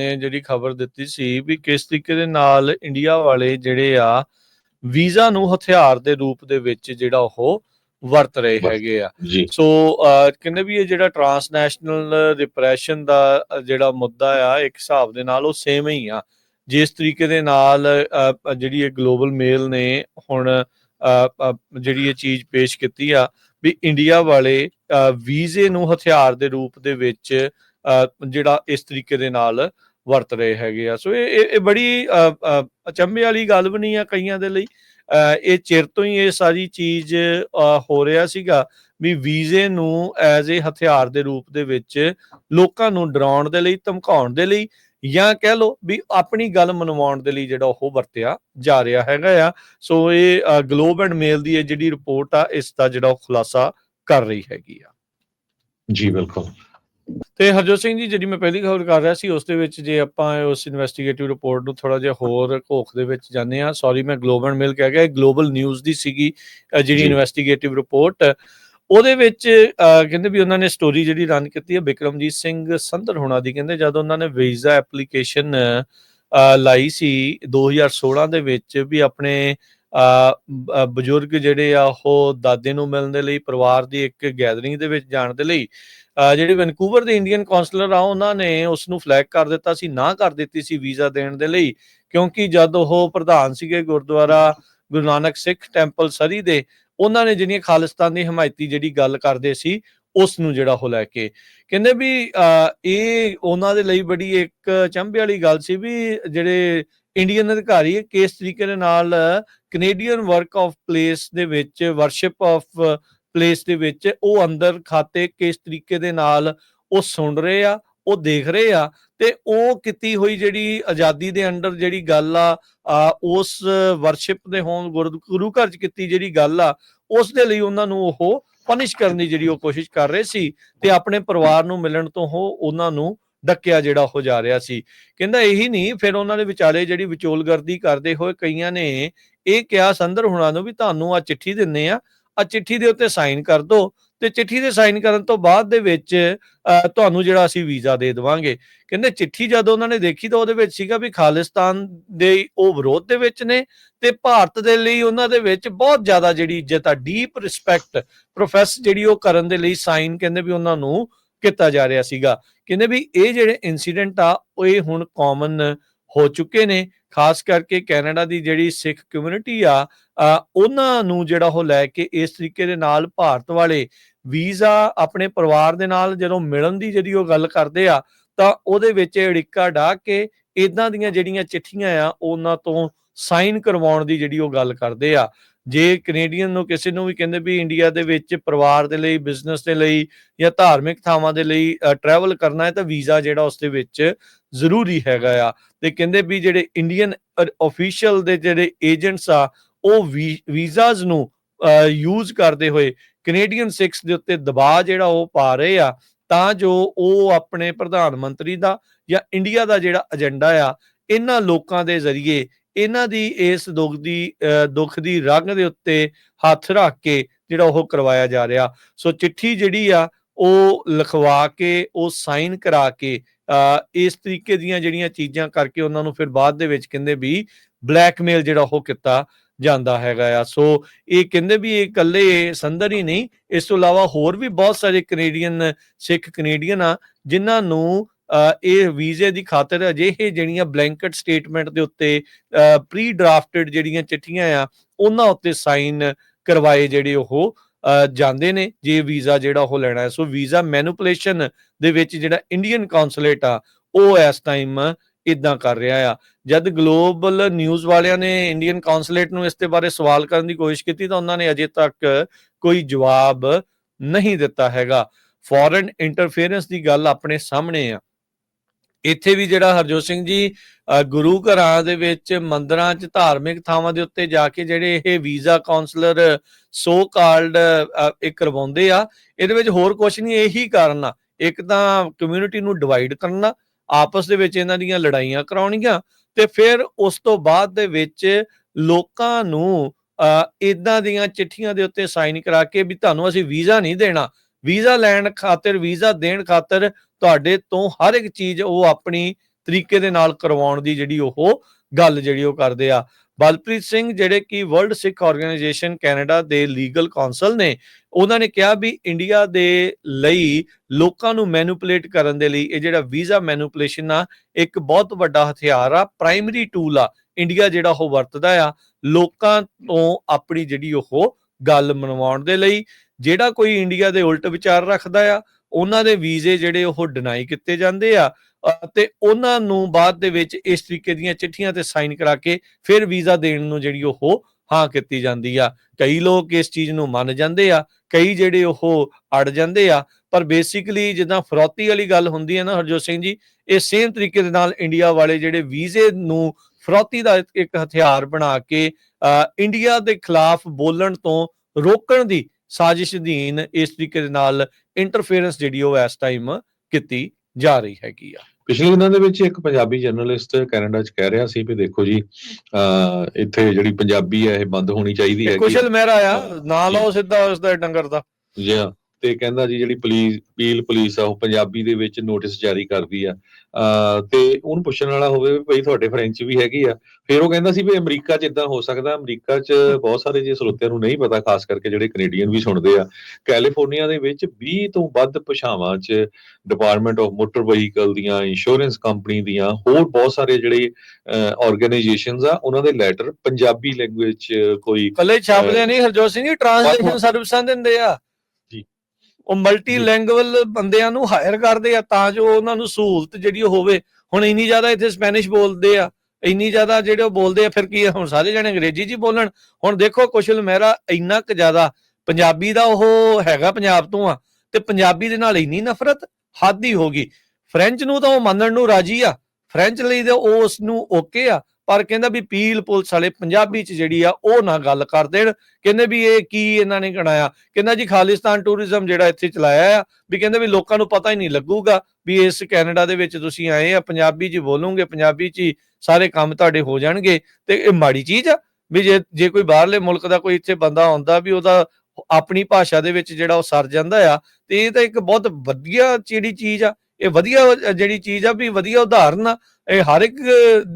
ਨੇ ਜਿਹੜੀ ਖਬਰ ਦਿੱਤੀ ਸੀ ਵੀ ਕਿਸ ਤਰੀਕੇ ਦੇ ਨਾਲ ਇੰਡੀਆ ਵਾਲੇ ਜਿਹੜੇ ਆ ਵੀਜ਼ਾ ਨੂੰ ਹਥਿਆਰ ਦੇ ਰੂਪ ਦੇ ਵਿੱਚ ਜਿਹੜਾ ਉਹ ਵਰਤ ਰਹੇ ਹੈਗੇ ਆ। ਸੋ ਕਹਿੰਦੇ ਵੀ ਇਹ ਜਿਹੜਾ ਟਰਾਂਸਨੈਸ਼ਨਲ ਰਿਪਰੈਸ਼ਨ ਦਾ ਜਿਹੜਾ ਮੁੱਦਾ ਆ ਇੱਕ ਹਿਸਾਬ ਦੇ ਨਾਲ ਉਹ ਸੇਮ ਹੀ ਆ। ਜਿਸ ਤਰੀਕੇ ਦੇ ਨਾਲ ਜਿਹੜੀ ਇਹ ਗਲੋਬਲ ਮੇਲ ਨੇ ਹੁਣ ਜਿਹੜੀ ਇਹ ਚੀਜ਼ ਪੇਸ਼ ਕੀਤੀ ਆ ਵੀ ਇੰਡੀਆ ਵਾਲੇ ਵੀਜ਼ੇ ਨੂੰ ਹਥਿਆਰ ਦੇ ਰੂਪ ਦੇ ਵਿੱਚ ਜਿਹੜਾ ਇਸ ਤਰੀਕੇ ਦੇ ਨਾਲ ਵਰਤ ਰਹੇ ਹੈਗੇ ਆ। ਸੋ ਇਹ ਇਹ ਬੜੀ ਅਚੰਭੇ ਵਾਲੀ ਗੱਲ ਵੀ ਨਹੀਂ ਆ ਕਈਆਂ ਦੇ ਲਈ। ਅ, ਇਹ ਚਿਰ ਤੋਂ ਹੀ ਇਹ ਸਾਰੀ ਚੀਜ਼ ਹੋ ਰਿਹਾ ਸੀਗਾ ਵੀ ਵੀਜ਼ੇ ਨੂੰ ਐਜ਼ ਅ ਹਥਿਆਰ ਦੇ ਰੂਪ ਦੇ ਵਿੱਚ ਲੋਕਾਂ ਨੂੰ ਡਰਾਉਣ ਦੇ ਲਈ ਧਮਕਾਉਣ ਦੇ ਲਈ ਜਾਂ ਕਹਿ ਲਓ ਵੀ ਆਪਣੀ ਗੱਲ ਮਨਵਾਉਣ ਦੇ ਲਈ ਜਿਹੜਾ ਉਹ ਵਰਤਿਆ ਜਾ ਰਿਹਾ ਹੈਗਾ ਆ। ਸੋ ਇਹ ਗਲੋਬ ਐਂਡ ਮੇਲ ਦੀ ਇਹ ਜਿਹੜੀ ਰਿਪੋਰਟ ਆ ਇਸ ਦਾ ਜਿਹੜਾ ਉਹ ਖੁਲਾਸਾ ਕਰ ਰਹੀ ਹੈਗੀ ਆ। ਜੀ ਬਿਲਕੁਲ। ਤੇ ਹਰਜੋਤ ਸਿੰਘ ਜੀ ਜਿਹੜੀ ਮੈਂ ਪਹਿਲੀ ਖਬਰ ਕਰ ਰਿਹਾ ਸੀ ਉਸ ਦੇ ਵਿੱਚ ਜੇ ਆਪਾਂ ਉਸ ਇਨਵੈਸਟੀਗੇਟਿਵ ਰਿਪੋਰਟ ਨੂੰ ਥੋੜਾ ਜਿਹਾ ਹੋਰ ਘੋਖ ਦੇ ਵਿੱਚ ਜਾਂਦੇ ਆ ਸੌਰੀ ਮੈਂ ਗਲੋਬ ਐਂਡ ਮੇਲ ਕਹਿ ਗਿਆ ਗਲੋਬਲ ਨਿਊਜ਼ ਦੀ ਸੀਗੀ ਜਿਹੜੀ। ਇਨਵੈਸਟੀਗੇਟਿਵ ਰਿਪੋਰਟ ਉਹਦੇ ਵਿੱਚ ਕਹਿੰਦੇ ਵੀ ਉਹਨਾਂ ਨੇ ਸਟੋਰੀ ਜਿਹੜੀ ਰਨ ਕੀਤੀ ਹੈ ਬਿਕਰਮਜੀਤ ਸਿੰਘ ਸੰਧਰ ਹੋਣਾ ਦੀ ਕਹਿੰਦੇ ਜਦੋਂ ਉਹਨਾਂ ਨੇ ਵੀਜ਼ਾ ਐਪਲੀਕੇਸ਼ਨ ਲਾਈ ਸੀ 2016 ਦੇ ਵਿੱਚ ਵੀ ਆਪਣੇ ਬਜ਼ੁਰਗ ਜਿਹੜੇ ਆ ਉਹ ਦਾਦੇ ਨੂੰ ਮਿਲਣ ਦੇ ਲਈ ਪਰਿਵਾਰ ਦੀ ਇੱਕ ਗੈਦਰਿੰਗ ਦੇ ਵਿੱਚ ਜਾਣ ਦੇ ਲਈ ਜਿਹੜੇ ਵੈਨਕੂਵਰ ਦੇ ਇੰਡੀਅਨ ਕਾਉਂਸਲਰ ਆ ਉਹਨਾਂ ਨੇ ਉਸ ਨੂੰ ਫਲੈਗ ਕਰ ਦਿੱਤਾ ਸੀ ਨਾ ਕਰ ਦਿੱਤੀ ਸੀ ਵੀਜ਼ਾ ਦੇਣ ਦੇ ਲਈ ਕਿਉਂਕਿ ਜਦ ਉਹ ਪ੍ਰਧਾਨ ਸੀਗੇ ਗੁਰਦੁਆਰਾ ਗੁਰੂ ਨਾਨਕ ਸਿੱਖ ਟੈਂਪਲ ਸਰੀ ਦੇ ਉਹਨਾਂ ਨੇ ਜਿਹੜੀਆਂ ਖਾਲਿਸਤਾਨ ਦੀ ਹਮਾਇਤੀ ਜਿਹੜੀ ਗੱਲ ਕਰਦੇ ਸੀ ਉਸ ਨੂੰ ਜਿਹੜਾ ਉਹ ਲੈ ਕੇ। ਕਹਿੰਦੇ ਵੀ ਅ, ਇਹ ਉਹਨਾਂ ਦੇ ਲਈ ਬੜੀ ਇੱਕ ਚੰਬੇ ਵਾਲੀ ਗੱਲ ਸੀ ਵੀ ਜਿਹੜੇ ਇੰਡੀਅਨ ਅਧਿਕਾਰੀ ਕਿਸ ਤਰੀਕੇ ਦੇ ਨਾਲ ਕੈਨੇਡੀਅਨ ਵਰਕ ਆਫ ਪਲੇਸ ਦੇ ਵਿੱਚ ਵਰਸ਼ਿਪ ਆਫ ਪਲੇਸ ਦੇ ਵਿੱਚ ਉਹ ਅੰਦਰ ਖਾਤੇ ਕਿਸ ਤਰੀਕੇ ਦੇ ਨਾਲ ਉਹ ਸੁਣ ਰਹੇ ਆ, ਉਹ ਦੇਖ ਰਹੇ ਆ ਤੇ ਉਹ ਕੀਤੀ ਹੋਈ ਜਿਹੜੀ ਆਜ਼ਾਦੀ ਦੇ ਅੰਡਰ ਜਿਹੜੀ ਗੱਲ ਆ ਉਸ ਵਰਸ਼ਿਪ ਦੇ ਹੋਣ ਗੁਰੂ ਗੁਰੂ ਘਰ ਚ ਕੀਤੀ ਜਿਹੜੀ ਗੱਲ ਆ, ਉਸ ਦੇ ਲਈ ਉਹਨਾਂ ਨੂੰ ਉਹ ਪਨਿਸ਼ ਕਰਨ ਦੀ ਜਿਹੜੀ ਉਹ ਕੋਸ਼ਿਸ਼ ਕਰ ਰਹੇ ਸੀ ਤੇ ਆਪਣੇ ਪਰਿਵਾਰ ਨੂੰ ਮਿਲਣ ਤੋਂ ਉਹ ਉਹਨਾਂ ਨੂੰ ਡੱਕਿਆ ਜਿਹੜਾ ਹੋ ਜਾ ਰਿਹਾ ਸੀ। ਕਹਿੰਦਾ ਇਹੀ ਨਹੀਂ ਫਿਰ ਉਹਨਾਂ ਦੇ ਵਿਚਾਲੇ ਜਿਹੜੀ ਵਿਚੋਲਗਰਦੀ ਕਰਦੇ ਹੋਏ ਕਈਆਂ ਨੇ ਇਹ ਕਿਹਾ ਸੰਦਰ ਹੁਣਾਂ ਨੂੰ ਵੀ ਤੁਹਾਨੂੰ ਆ ਚਿੱਠੀ ਦਿੰਨੇ ਆ ਆ ਚਿੱਠੀ ਦੇ ਉੱਤੇ ਸਾਈਨ ਕਰ ਦਿਓ ਤੇ ਚਿੱਠੀ ਦੇ ਸਾਈਨ ਕਰਨ ਤੋਂ ਬਾਅਦ ਦੇ ਵਿੱਚ ਤੁਹਾਨੂੰ ਜਿਹੜਾ ਅਸੀਂ ਵੀਜ਼ਾ ਦੇ ਦੇਵਾਂਗੇ। ਕਹਿੰਦੇ ਚਿੱਠੀ ਜਦੋਂ ਉਹਨਾਂ ਨੇ ਦੇਖੀ ਤਾਂ ਉਹਦੇ ਵਿੱਚ ਸੀਗਾ ਵੀ ਖਾਲਿਸਤਾਨ ਦੇ ਉਹ ਵਿਰੋਧ ਦੇ ਵਿੱਚ ਨੇ ਤੇ ਭਾਰਤ ਦੇ ਲਈ ਉਹਨਾਂ ਦੇ ਵਿੱਚ ਬਹੁਤ ਜ਼ਿਆਦਾ ਜਿਹੜੀ ਇੱਜ਼ਤ ਆ ਡੀਪ ਰਿਸਪੈਕਟ ਪ੍ਰੋਫੈਸ ਜਿਹੜੀ ਉਹ ਕਰਨ ਦੇ ਲਈ ਸਾਈਨ ਕਹਿੰਦੇ ਵੀ ਉਹਨਾਂ ਨੂੰ ਕੀਤਾ ਜਾ ਰਿਹਾ ਸੀਗਾ। ਕਹਿੰਦੇ ਵੀ ਇਹ ਜਿਹੜੇ ਇਨਸੀਡੈਂਟ ਆ, ਉਹ ਇਹ ਹੁਣ ਕਾਮਨ ਹੋ ਚੁੱਕੇ ਨੇ। ਖਾਸ ਕਰਕੇ ਕੈਨੇਡਾ ਦੀ ਜਿਹੜੀ ਸਿੱਖ ਕਮਿਊਨਿਟੀ ਆ ਉਹਨਾਂ ਨੂੰ ਜਿਹੜਾ ਉਹ ਲੈ ਕੇ ਇਸ ਤਰੀਕੇ ਦੇ ਨਾਲ ਭਾਰਤ ਵਾਲੇ ਵੀਜ਼ਾ ਆਪਣੇ ਪਰਿਵਾਰ ਦੇ ਨਾਲ ਜਦੋਂ ਮਿਲਣ ਦੀ ਜਿਹੜੀ ਉਹ ਗੱਲ ਕਰਦੇ ਆ, ਤਾਂ ਉਹਦੇ ਵਿੱਚ ਅੜਿੱਕਾ ਢਾ ਕੇ ਇਦਾਂ ਦੀਆਂ ਜਿਹੜੀਆਂ ਚਿੱਠੀਆਂ ਆ, ਉਹਨਾਂ ਤੋਂ ਸਾਈਨ ਕਰਵਾਉਣ ਦੀ ਜਿਹੜੀ ਉਹ ਗੱਲ ਕਰਦੇ ਆ। ਜੇ ਕੈਨੇਡੀਅਨ ਨੂੰ ਕਿਸੇ ਨੂੰ ਵੀ ਕਹਿੰਦੇ ਵੀ ਇੰਡੀਆ ਦੇ ਵਿੱਚ ਪਰਿਵਾਰ ਦੇ ਲਈ ਬਿਜ਼ਨਸ ਦੇ ਲਈ ਜਾਂ ਧਾਰਮਿਕ ਥਾਵਾਂ ਦੇ ਲਈ ਟਰੈਵਲ ਕਰਨਾ ਹੈ ਤਾਂ ਵੀਜ਼ਾ ਜਿਹੜਾ ਉਸ ਦੇ ਵਿੱਚ ਜ਼ਰੂਰੀ ਹੈਗਾ ਆ ਤੇ ਕਹਿੰਦੇ ਵੀ ਜਿਹੜੇ ਇੰਡੀਅਨ ਅਫੀਸ਼ੀਅਲ ਦੇ ਜਿਹੜੇ ਏਜੰਟਸ ਆ, ਉਹ ਵੀਜ਼ਾਸ ਨੂੰ ਯੂਜ਼ ਕਰਦੇ ਹੋਏ ਕੈਨੇਡੀਅਨ ਸਿੱਖਸ ਦੇ ਉੱਤੇ ਦਬਾਅ ਜਿਹੜਾ ਉਹ ਪਾ ਰਹੇ ਆ, ਤਾਂ ਜੋ ਉਹ ਆਪਣੇ ਪ੍ਰਧਾਨ ਮੰਤਰੀ ਦਾ ਜਾਂ ਇੰਡੀਆ ਦਾ ਜਿਹੜਾ ਏਜੰਡਾ ਆ, ਇਹਨਾਂ ਲੋਕਾਂ ਦੇ ਜ਼ਰੀਏ ਇਹਨਾਂ ਦੀ ਇਸ ਦੁੱਖ ਦੀ ਅਹ ਦੁੱਖ ਦੀ ਰੰਗ ਦੇ ਉੱਤੇ ਹੱਥ ਰੱਖ ਕੇ ਜਿਹੜਾ ਉਹ ਕਰਵਾਇਆ ਜਾ ਰਿਹਾ। ਸੋ ਚਿੱਠੀ ਜਿਹੜੀ ਆ, ਉਹ ਲਿਖਵਾ ਕੇ, ਉਹ ਸਾਈਨ ਕਰਾ ਕੇ ਇਸ ਤਰੀਕੇ ਦੀਆਂ ਜਿਹੜੀਆਂ ਚੀਜ਼ਾਂ ਕਰਕੇ ਉਹਨਾਂ ਨੂੰ ਫਿਰ ਬਾਅਦ ਦੇ ਵਿੱਚ ਕਹਿੰਦੇ ਵੀ ਬਲੈਕਮੇਲ ਜਿਹੜਾ ਉਹ ਕੀਤਾ ਜਾਂਦਾ ਹੈਗਾ ਆ। ਸੋ ਇਹ ਕਹਿੰਦੇ ਵੀ ਇਹ ਇਕੱਲੇ ਸੰਦਰ ਹੀ ਨਹੀਂ ਇਸ ਤੋਂ ਇਲਾਵਾ ਹੋਰ ਵੀ ਬਹੁਤ ਸਾਰੇ ਕੈਨੇਡੀਅਨ ਸਿੱਖ ਕੈਨੇਡੀਅਨ ਆ ਜਿਨ੍ਹਾਂ ਨੂੰ ਅ, ਇਹ ਵੀਜ਼ੇ ਦੀ ਖਾਤਰ ਅਜਿਹੇ ਜਿਹੜੀਆਂ ਬਲੈਂਕਟ ਸਟੇਟਮੈਂਟ ਦੇ ਉੱਤੇ ਪ੍ਰੀ ਡਰਾਫਟਡ ਜਿਹੜੀਆਂ ਚਿੱਠੀਆਂ ਆ ਉਹਨਾਂ ਉੱਤੇ ਸਾਈਨ ਕਰਵਾਏ ਜਿਹੜੇ ਉਹ ਜਾਂਦੇ ਨੇ ਜੇ ਵੀਜ਼ਾ ਜਿਹੜਾ ਉਹ ਲੈਣਾ ਹੈ। ਸੋ ਵੀਜ਼ਾ ਮੈਨੂਪੂਲੇਸ਼ਨ ਦੇ ਵਿੱਚ ਜਿਹੜਾ ਇੰਡੀਅਨ ਕੌਂਸੂਲੇਟ ਆ, ਉਹ ਇਸ ਟਾਈਮ ਇਦਾਂ ਕਰ ਰਿਹਾ ਆ। ਜਦ ਗਲੋਬਲ ਨਿਊਜ਼ ਵਾਲਿਆਂ ਨੇ ਇੰਡੀਅਨ ਕੌਂਸੂਲੇਟ ਨੂੰ ਇਸ ਦੇ ਬਾਰੇ ਸਵਾਲ ਕਰਨ ਦੀ ਕੋਸ਼ਿਸ਼ ਕੀਤੀ ਤਾਂ ਉਹਨਾਂ ਨੇ ਅਜੇ ਤੱਕ ਕੋਈ ਜਵਾਬ ਨਹੀਂ ਦਿੱਤਾ ਹੈਗਾ। ਫੋਰਨ ਇੰਟਰਫੇਰੈਂਸ ਦੀ ਗੱਲ ਆਪਣੇ ਸਾਹਮਣੇ ਆ। ਇੱਥੇ ਵੀ ਜਿਹੜਾ ਹਰਜੋਤ ਸਿੰਘ ਜੀ ਗੁਰੂ ਘਰਾਂ ਦੇ ਵਿੱਚ ਮੰਦਰਾਂ 'ਚ ਧਾਰਮਿਕ ਥਾਵਾਂ ਦੇ ਉੱਤੇ ਜਾ ਕੇ ਜਿਹੜੇ ਇਹ ਵੀਜ਼ਾ ਕਾਉਂਸਲਰ ਸੋ ਕਾਲਡ ਇਹ ਕਰਵਾਉਂਦੇ ਆ, ਇਹਦੇ ਵਿੱਚ ਹੋਰ ਕੁਝ ਨਹੀਂ, ਇਹੀ ਕਾਰਨ ਆ। ਇੱਕ ਤਾਂ ਕਮਿਊਨਿਟੀ ਨੂੰ ਡਿਵਾਈਡ ਕਰਨਾ, ਆਪਸ ਦੇ ਵਿੱਚ ਇਹਨਾਂ ਦੀਆਂ ਲੜਾਈਆਂ ਕਰਾਉਣੀਆਂ ਤੇ ਫਿਰ ਉਸ ਤੋਂ ਬਾਅਦ ਦੇ ਵਿੱਚ ਲੋਕਾਂ ਨੂੰ ਇਦਾਂ ਦੀਆਂ ਚਿੱਠੀਆਂ ਦੇ ਉੱਤੇ ਸਾਈਨ ਕਰਾ ਕੇ ਵੀ ਤੁਹਾਨੂੰ ਅਸੀਂ ਵੀਜ਼ਾ ਨਹੀਂ ਦੇਣਾ। ਵੀਜ਼ਾ ਲੈਣ ਖਾਤਰ, ਵੀਜ਼ਾ ਦੇਣ ਖਾਤਰ ਤੁਹਾਡੇ ਤੋਂ ਹਰ ਇੱਕ ਚੀਜ਼ ਉਹ ਆਪਣੀ ਤਰੀਕੇ ਦੇ ਨਾਲ ਕਰਵਾਉਣ ਦੀ ਜਿਹੜੀ ਉਹ ਗੱਲ ਜਿਹੜੀ ਉਹ ਕਰਦੇ ਆ। ਬਲਪ੍ਰੀਤ ਸਿੰਘ ਜਿਹੜੇ ਕਿ ਵਰਲਡ ਸਿੱਖ ਆਰਗੇਨਾਈਜੇਸ਼ਨ ਕੈਨੇਡਾ ਦੇ ਲੀਗਲ ਕਾਉਂਸਲ ਨੇ, ਉਹਨਾਂ ਨੇ ਕਿਹਾ ਵੀ ਇੰਡੀਆ ਦੇ ਲਈ ਲੋਕਾਂ ਨੂੰ ਮੈਨੂਪੂਲੇਟ ਕਰਨ ਦੇ ਲਈ ਇਹ ਜਿਹੜਾ ਵੀਜ਼ਾ ਮੈਨੂਪੂਲੇਸ਼ਨ ਆ, ਇੱਕ ਬਹੁਤ ਵੱਡਾ ਹਥਿਆਰ ਆ, ਪ੍ਰਾਇਮਰੀ ਟੂਲ ਆ, ਇੰਡੀਆ ਜਿਹੜਾ ਉਹ ਵਰਤਦਾ ਆ, ਲੋਕਾਂ ਤੋਂ ਆਪਣੀ ਜਿਹੜੀ ਉਹ ਗੱਲ ਮਨਵਾਉਣ ਦੇ ਲਈ, ਜਿਹੜਾ ਕੋਈ ਇੰਡੀਆ ਦੇ ਉਲਟ ਵਿਚਾਰ ਰੱਖਦਾ ਆ ਉਹਨਾਂ ਦੇ ਵੀਜ਼ੇ ਜਿਹੜੇ ਉਹ ਡਿਨਾਈ ਕੀਤੇ ਜਾਂਦੇ ਆ ਅ, ਤੇ ਉਹਨਾਂ ਨੂੰ ਬਾਅਦ ਦੇ ਵਿੱਚ ਇਸ ਤਰੀਕੇ ਦੀਆਂ ਚਿੱਠੀਆਂ ਤੇ ਸਾਈਨ ਕਰਾ ਕੇ ਫਿਰ ਵੀਜ਼ਾ ਦੇਣ ਨੂੰ ਜਿਹੜੀ ਉਹ ਹਾਂ ਕੀਤੀ ਜਾਂਦੀ ਆ। ਕਈ ਲੋਕ ਇਸ ਚੀਜ਼ ਨੂੰ ਮੰਨ ਜਾਂਦੇ ਆ ਕਈ ਜਿਹੜੇ ਉਹ ਅੜ ਜਾਂਦੇ ਆ ਪਰ ਬੇਸਿਕਲੀ ਜਿੱਦਾਂ ਫਰੌਤੀ ਵਾਲੀ ਗੱਲ ਹੁੰਦੀ ਹੈ ਨਾ ਹਰਜੋਤ ਸਿੰਘ ਜੀ ਇਹ ਸੇਮ ਤਰੀਕੇ ਦੇ ਨਾਲ ਇੰਡੀਆ ਵਾਲੇ ਜਿਹੜੇ ਵੀਜ਼ੇ ਨੂੰ ਫਰੌਤੀ ਦਾ ਇੱਕ ਹਥਿਆਰ ਬਣਾ ਕੇ ਅ, ਇੰਡੀਆ ਦੇ ਖਿਲਾਫ ਬੋਲਣ ਤੋਂ ਰੋਕਣ ਦੀ ਸਾਜ਼ਿਸ਼ ਅਧੀਨ ਇਸ ਤਰੀਕੇ ਦੇ ਨਾਲ ਇੰਟਰਫੇਰੈਂਸ ਜਿਹੜੀ ਉਹ ਇਸ ਟਾਈਮ ਕੀਤੀ ਜਾ ਰਹੀ ਹੈਗੀ ਆ। ਪਿਛਲੇ ਦਿਨਾਂ ਦੇ ਵਿੱਚ ਇੱਕ ਪੰਜਾਬੀ ਜਰਨਲਿਸਟ ਕੈਨੇਡਾ 'ਚ ਕਹਿ ਰਿਹਾ ਸੀ ਵੀ ਦੇਖੋ ਜੀ ਇੱਥੇ ਜਿਹੜੀ ਪੰਜਾਬੀ ਹੈ ਇਹ ਬੰਦ ਹੋਣੀ ਚਾਹੀਦੀ ਹੈ ਕੁਸ਼ਲ ਮਹਿਰਾ ਆ ਨਾ ਲਾਓ ਸਿੱਧਾ ਉਸ ਦਾ ਡੰਗਰ ਦਾ। ਜੀ ਹਾਂ। ਤੇ ਕਹਿੰਦਾ ਜੀ ਜਿਹੜੀ ਪੁਲਿਸ ਪੀਲ ਪੁਲਿਸ ਆ ਉਹ ਪੰਜਾਬੀ ਦੇ ਵਿੱਚ ਨੋਟਿਸ ਜਾਰੀ ਕਰਦੀ ਆ ਤੇ ਉਹਨੂੰ ਪੁੱਛਣ ਵਾਲਾ ਹੋਵੇ ਵੀ ਭਈ ਤੁਹਾਡੇ ਫਰੈਂਚ ਵੀ ਹੈਗੀ ਆ ਫਿਰ ਉਹ ਕਹਿੰਦਾ ਸੀ ਵੀ ਅਮਰੀਕਾ 'ਚ ਇਦਾਂ ਹੋ ਸਕਦਾ ਅਮਰੀਕਾ 'ਚ ਬਹੁਤ ਸਾਰੇ ਜੇ ਸਰੋਤਿਆਂ ਨੂੰ ਨਹੀਂ ਪਤਾ ਖਾਸ ਕਰਕੇ ਜਿਹੜੇ ਕੈਨੇਡੀਅਨ ਵੀ ਸੁਣਦੇ ਆ ਕੈਲੀਫੋਰਨੀਆ ਦੇ ਵਿੱਚ 20 ਤੋਂ ਵੱਧ ਭਾਸ਼ਾਵਾਂ 'ਚ ਡਿਪਾਰਟਮੈਂਟ ਆਫ ਮੋਟਰ ਵਹੀਕਲ ਦੀਆਂ ਇੰਸ਼ੋਰੈਂਸ ਕੰਪਨੀ ਦੀਆਂ ਹੋਰ ਬਹੁਤ ਸਾਰੇ ਜਿਹੜੇ ਆਰਗੇਨਾਈਜੇਸ਼ਨਸ ਆ ਉਹਨਾਂ ਦੇ ਲੈਟਰ ਪੰਜਾਬੀ ਲੈਂਗੁਏਜ 'ਚ ਕੋਈ ਕੱਲੇ ਛਾਪਦੇ ਨਹੀਂ ਹਰਜੋਤ ਸਿੰਘ ਜੀ ਟ੍ਰਾਂਸਲੇਸ਼ਨ ਸਰਵਿਸਾਂ ਦਿੰਦੇ ਆ। ਉਹ ਮਲਟੀ। ਲੈਂਗੁਅਲ ਬੰਦਿਆਂ ਨੂੰ ਹਾਇਰ ਕਰਦੇ ਆ ਤਾਂ ਜੋ ਉਹਨਾਂ ਨੂੰ ਸਹੂਲਤ ਜਿਹੜੀ ਹੋਵੇ। ਹੁਣ ਇੰਨੀ ਜ਼ਿਆਦਾ ਇੱਥੇ ਸਪੈਨਿਸ਼ ਬੋਲਦੇ ਆ ਇੰਨੀ ਜ਼ਿਆਦਾ ਜਿਹੜੇ ਉਹ ਬੋਲਦੇ ਆ ਫਿਰ ਕੀ ਹੁਣ ਸਾਰੇ ਜਣੇ ਅੰਗਰੇਜ਼ੀ 'ਚ ਹੀ ਬੋਲਣ। ਹੁਣ ਦੇਖੋ ਕੁਸ਼ਲ ਮਹਿਰਾ ਇੰਨਾ ਕੁ ਜ਼ਿਆਦਾ ਪੰਜਾਬੀ ਦਾ ਉਹ ਹੈਗਾ ਪੰਜਾਬ ਤੋਂ ਆ ਤੇ ਪੰਜਾਬੀ ਦੇ ਨਾਲ ਇੰਨੀ ਨਫ਼ਰਤ ਹੱਦ ਹੀ ਹੋ ਗਈ। ਫ੍ਰੈਂਚ ਨੂੰ ਤਾਂ ਉਹ ਮੰਨਣ ਨੂੰ ਰਾਜੀ ਆ। ਫ੍ਰੈਂਚ ਲਈ ਤਾਂ ਉਹ ਉਸ ਨੂੰ ਓਕੇ ਆ। ਪਰ ਕਹਿੰਦਾ ਵੀ ਪੀਲ ਪੁਲਿਸ ਵਾਲੇ ਪੰਜਾਬੀ 'ਚ ਜਿਹੜੀ ਆ, ਉਹ ਨਾ ਗੱਲ ਕਰ ਦੇਣ। ਕਹਿੰਦੇ ਵੀ ਇਹ ਕੀ ਇਹਨਾਂ ਨੇ ਗਣਾਇਆ ਕਹਿੰਦਾ ਜੀ ਖਾਲਿਸਤਾਨ ਟੂਰਿਜ਼ਮ ਜਿਹੜਾ ਇੱਥੇ ਚਲਾਇਆ ਆ, ਵੀ ਕਹਿੰਦੇ ਵੀ ਲੋਕਾਂ ਨੂੰ ਪਤਾ ਹੀ ਨਹੀਂ ਲੱਗੂਗਾ ਵੀ ਇਸ ਕੈਨੇਡਾ ਦੇ ਵਿੱਚ ਤੁਸੀਂ ਆਏ ਆ, ਪੰਜਾਬੀ 'ਚ ਬੋਲੋਗੇ, ਪੰਜਾਬੀ 'ਚ ਹੀ ਸਾਰੇ ਕੰਮ ਤੁਹਾਡੇ ਹੋ ਜਾਣਗੇ। ਤੇ ਇਹ ਮਾੜੀ ਚੀਜ਼ ਆ ਵੀ ਜੇ ਜੇ ਕੋਈ ਬਾਹਰਲੇ ਮੁਲਕ ਦਾ ਕੋਈ ਇੱਥੇ ਬੰਦਾ ਆਉਂਦਾ ਵੀ ਉਹਦਾ ਆਪਣੀ ਭਾਸ਼ਾ ਦੇ ਵਿੱਚ ਜਿਹੜਾ ਉਹ ਸਰ ਜਾਂਦਾ ਆ, ਤੇ ਇਹ ਤਾਂ ਇੱਕ ਬਹੁਤ ਵਧੀਆ ਜਿਹੜੀ ਚੀਜ਼ ਆ, ਇਹ ਵਧੀਆ ਜਿਹੜੀ ਚੀਜ਼ ਆ ਵੀ ਵਧੀਆ ਉਦਾਹਰਨ ਆ। ਇਹ ਹਰ ਇੱਕ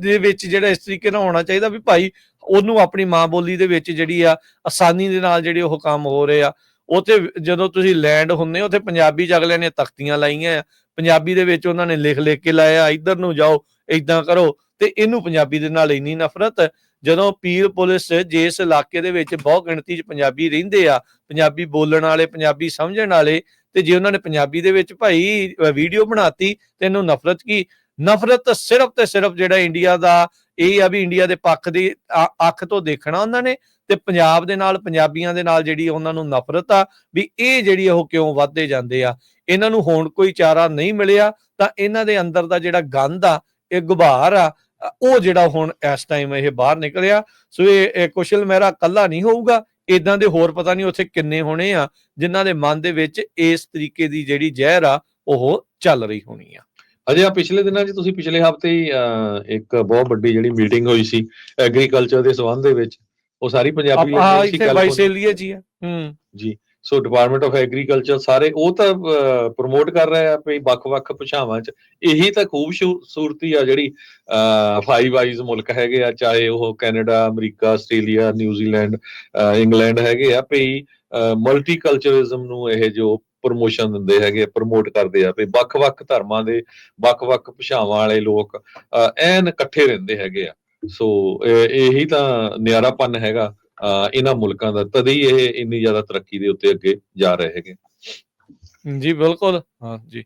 ਦੇ ਵਿੱਚ ਜਿਹੜਾ ਇਸ ਤਰੀਕੇ ਨਾਲ ਹੋਣਾ ਚਾਹੀਦਾ ਵੀ ਭਾਈ ਉਹਨੂੰ ਆਪਣੀ ਮਾਂ ਬੋਲੀ ਦੇ ਵਿੱਚ ਜਿਹੜੀ ਆ, ਆਸਾਨੀ ਦੇ ਨਾਲ ਜਿਹੜੇ ਉਹ ਕੰਮ ਹੋ ਰਹੇ ਆ। ਉੱਥੇ ਜਦੋਂ ਤੁਸੀਂ ਲੈਂਡ ਹੁੰਦੇ ਹੋ, ਉੱਥੇ ਪੰਜਾਬੀ ਚ ਅਗਲੇ ਨੇ ਤਖਤੀਆਂ ਲਾਈਆਂ ਆ। ਪੰਜਾਬੀ ਦੇ ਵਿੱਚ ਉਹਨਾਂ ਨੇ ਲਿਖ ਲਿਖ ਕੇ ਲਾਇਆ, ਇੱਧਰ ਨੂੰ ਜਾਓ ਇਦਾਂ ਕਰੋ। ਤੇ ਇਹਨੂੰ ਪੰਜਾਬੀ ਦੇ ਨਾਲ ਇੰਨੀ ਨਫ਼ਰਤ, ਜਦੋਂ ਪੀਰ ਪੁਲਿਸ ਜਿਸ ਇਲਾਕੇ ਦੇ ਵਿੱਚ ਬਹੁਤ ਗਿਣਤੀ 'ਚ ਪੰਜਾਬੀ ਰਹਿੰਦੇ ਆ, ਪੰਜਾਬੀ ਬੋਲਣ ਵਾਲੇ, ਪੰਜਾਬੀ ਸਮਝਣ ਵਾਲੇ, ਤੇ ਜੇ ਉਹਨਾਂ ਨੇ ਪੰਜਾਬੀ ਦੇ ਵਿੱਚ ਭਾਈ ਵੀਡੀਓ ਬਣਾਤੀ, ਤੇ ਇਹਨੂੰ ਨਫ਼ਰਤ ਕੀ? ਨਫ਼ਰਤ ਸਿਰਫ ਤੇ ਸਿਰਫ ਜਿਹੜਾ ਇੰਡੀਆ ਦਾ, ਇਹ ਆ ਵੀ ਇੰਡੀਆ ਦੇ ਪੱਖ ਦੀ ਅੱਖ ਤੋਂ ਦੇਖਣਾ ਉਹਨਾਂ ਨੇ ਤੇ ਪੰਜਾਬ ਦੇ ਨਾਲ, ਪੰਜਾਬੀਆਂ ਦੇ ਨਾਲ ਜਿਹੜੀ ਉਹਨਾਂ ਨੂੰ ਨਫ਼ਰਤ ਆ ਵੀ ਇਹ ਜਿਹੜੀ ਉਹ ਕਿਉਂ ਵੱਧਦੇ ਜਾਂਦੇ ਆ, ਇਹਨਾਂ ਨੂੰ ਹੁਣ ਕੋਈ ਚਾਰਾ ਨਹੀਂ ਮਿਲਿਆ ਤਾਂ ਇਹਨਾਂ ਦੇ ਅੰਦਰ ਦਾ ਜਿਹੜਾ ਗੰਦ ਆ, ਇਹ ਗੁਬਾਰ ਆ, ਉਹ ਜਿਹੜਾ ਹੁਣ ਇਸ ਟਾਈਮ ਇਹ ਬਾਹਰ ਨਿਕਲਿਆ, ਸੋ ਇਹ ਇਹ ਕੁਸ਼ਲ ਮਹਿਰਾ ਕੱਲਾ ਨਹੀਂ ਹੋਊਗਾ ਇਦਾਂ ਦੇ ਹੋਰ ਪਤਾ ਨਹੀਂ ਉੱਥੇ ਕਿੰਨੇ ਹੋਣੇ ਆ, ਜਿਨ੍ਹਾਂ ਦੇ ਮਨ ਦੇ ਵਿੱਚ ਇਸ ਤਰੀਕੇ ਦੀ ਜਿਹੜੀ ਜ਼ਹਿਰ ਆ, ਉਹ ਚੱਲ ਰਹੀ ਹੋਣੀ ਆ। ਅਜੇ ਆ ਪਿਛਲੇ ਦਿਨਾਂ 'ਚ ਤੁਸੀਂ ਪਿਛਲੇ ਹਫ਼ਤੇ ਹੀ ਇੱਕ ਬਹੁਤ ਵੱਡੀ ਜਿਹੜੀ ਮੀਟਿੰਗ ਹੋਈ ਸੀ ਐਗਰੀਕਲਚਰ ਦੇ ਸੰਬੰਧ ਦੇ ਵਿੱਚ ਉਹ ਸਾਰੀ ਪੰਜਾਬੀ ਸੀ ਇੱਥੇ ਵਾਈਸੇਲੀਆ ਜੀ ਹੂੰ। ਜੀ ਸੋ ਡਿਪਾਰਟਮੈਂਟ ਆਫ ਐਗਰੀਕਲਚਰ ਸਾਰੇ ਉਹ ਤਾਂ ਪ੍ਰਮੋਟ ਕਰ ਰਹੇ ਆ ਵੀ ਵੱਖ-ਵੱਖ ਭਾਸ਼ਾਵਾਂ 'ਚ। ਇਹੀ ਤਾਂ ਖੂਬਸੂਰਤੀ ਆ ਜਿਹੜੀ ਫਾਈਵ ਆਈਜ਼ ਮੁਲਕ ਹੈਗੇ ਆ ਚਾਹੇ ਉਹ Canada America Australia New Zealand England ਹੈਗੇ ਆ ਵੀ ਮਲਟੀਕਲਚਰਿਜ਼ਮ ਨੂੰ ਇਹ ਜੋ ਪ੍ਰਮੋਸ਼ਨ ਦਿੰਦੇ ਹੈਗੇ ਪ੍ਰਮੋਟ ਕਰਦੇ ਆ ਵੀ ਵੱਖ-ਵੱਖ ਧਰਮਾਂ ਦੇ, ਵੱਖ-ਵੱਖ ਭਾਸ਼ਾਵਾਂ ਵਾਲੇ ਲੋਕ ਐਨ ਇਕੱਠੇ ਰਹਿੰਦੇ ਹੈਗੇ ਆ। ਸੋ ਇਹੀ ਤਾਂ ਨਿਆਰਾਪਨ ਹੈਗਾ ਇਹਨਾਂ ਮੁਲਕਾਂ ਦਾ। ਤਦ ਹੀ ਇਹ ਇੰਨੀ ਜ਼ਿਆਦਾ ਤਰੱਕੀ ਦੇ ਉੱਤੇ ਅੱਗੇ ਜਾ ਰਹੇ ਹੈਗੇ। ਜੀ, ਬਿਲਕੁਲ। ਹਾਂ, ਜੀ।